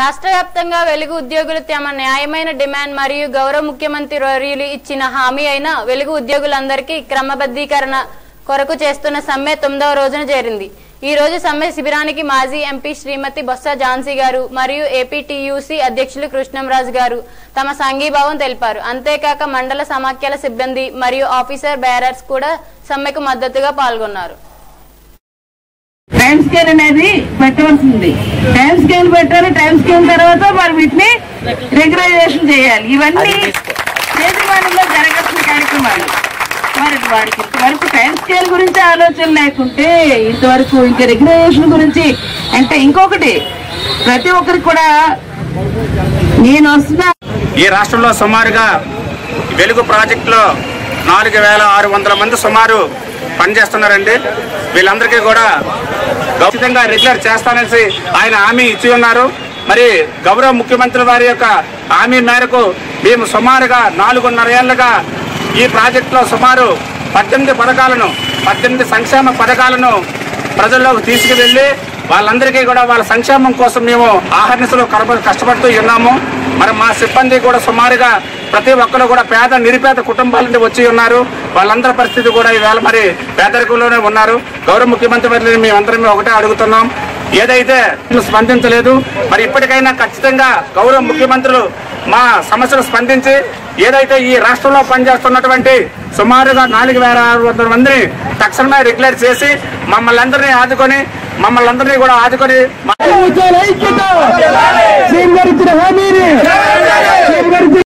రాష్ట్ర వ్యాప్తంగా వెలుగు ఉద్యోగులు తమ న్యాయమైన డిమాండ్ మరియు గౌరవ ముఖ్యమంత్రి వర్యులు ఇచ్చిన హామీ అయిన వెలుగు ఉద్యోగులందరికీ క్రమబద్ధీకరణ కొరకు చేస్తున్న సమ్మె తొమ్మిదవ రోజున చేరింది. ఈ రోజు సమ్మె శిబిరానికి మాజీ ఎంపీ శ్రీమతి బొత్స ఝాన్సీ గారు మరియు ఏపీటీయూసీ అధ్యక్షులు కృష్ణంరాజు గారు తమ సంఘీభావం తెలిపారు. అంతేకాక మండల సమాఖ్యల సిబ్బంది మరియు ఆఫీసర్ బేరర్స్ కూడా సమ్మెకు మద్దతుగా పాల్గొన్నారు. టైం స్కేల్ అనేది పెట్టవలసింది. టైం స్కేల్ పెట్టారు టైం స్కేల్ తర్వాత మరి వీటిని రెగ్యులైజేషన్ చేయాలి. ఇవన్నీ చేతివాణిలో జరగాల్సిన కార్యక్రమాలు. మరి వాడికి ఇంతవరకు టైం స్కేల్ గురించి ఆలోచన లేకుంటే ఇంతవరకు ఇంకా రెగ్యులైజేషన్ గురించి అంటే ఇంకొకటి ప్రతి ఒక్కరికి కూడా నేను వస్తున్నా. ఈ రాష్ట్రంలో సుమారుగా వెలుగు ప్రాజెక్టులో నాలుగు వేల ఆరు వందల మంది సుమారు పనిచేస్తున్నారండి వీళ్ళందరికీ కూడా ఖచ్చితంగా రెగ్యులర్ చేస్తానని ఆయన హామీ ఇచ్చి ఉన్నారు. మరి గౌరవ ముఖ్యమంత్రి వారి యొక్క హామీ మేరకు మేము సుమారుగా నాలుగున్నర ఏళ్ళుగా ఈ ప్రాజెక్టులో సుమారు పద్దెనిమిది పథకాలను పద్దెనిమిది సంక్షేమ పథకాలను ప్రజల్లోకి తీసుకువెళ్ళి వాళ్ళందరికీ కూడా వాళ్ళ సంక్షేమం కోసం మేము ఆహర్నిశలు కష్టపడుతూ ఉన్నాము. మరి మా సిబ్బంది కూడా సుమారుగా ప్రతి ఒక్కరు కూడా పేద నిరుపేద కుటుంబాల నుండి వచ్చి ఉన్నారు. వాళ్ళందరి పరిస్థితి కూడా ఈవేళ మరి పేదరికంలోనే ఉన్నారు. గౌరవ ముఖ్యమంత్రి వారిని మేమందరం ఒకటే అడుగుతున్నాం. ఏదైతే స్పందించలేదు మరి ఇప్పటికైనా ఖచ్చితంగా గౌరవ ముఖ్యమంత్రులు మా సమస్యలు స్పందించి ఏదైతే ఈ రాష్ట్రంలో పనిచేస్తున్నటువంటి సుమారుగా నాలుగు వేల ఆరు వందల మందిని తక్షణమే రిక్లేర్ చేసి మమ్మల్ని అందరినీ ఆదుకొని మమ్మల్ని అందరినీ కూడా ఆదుకొని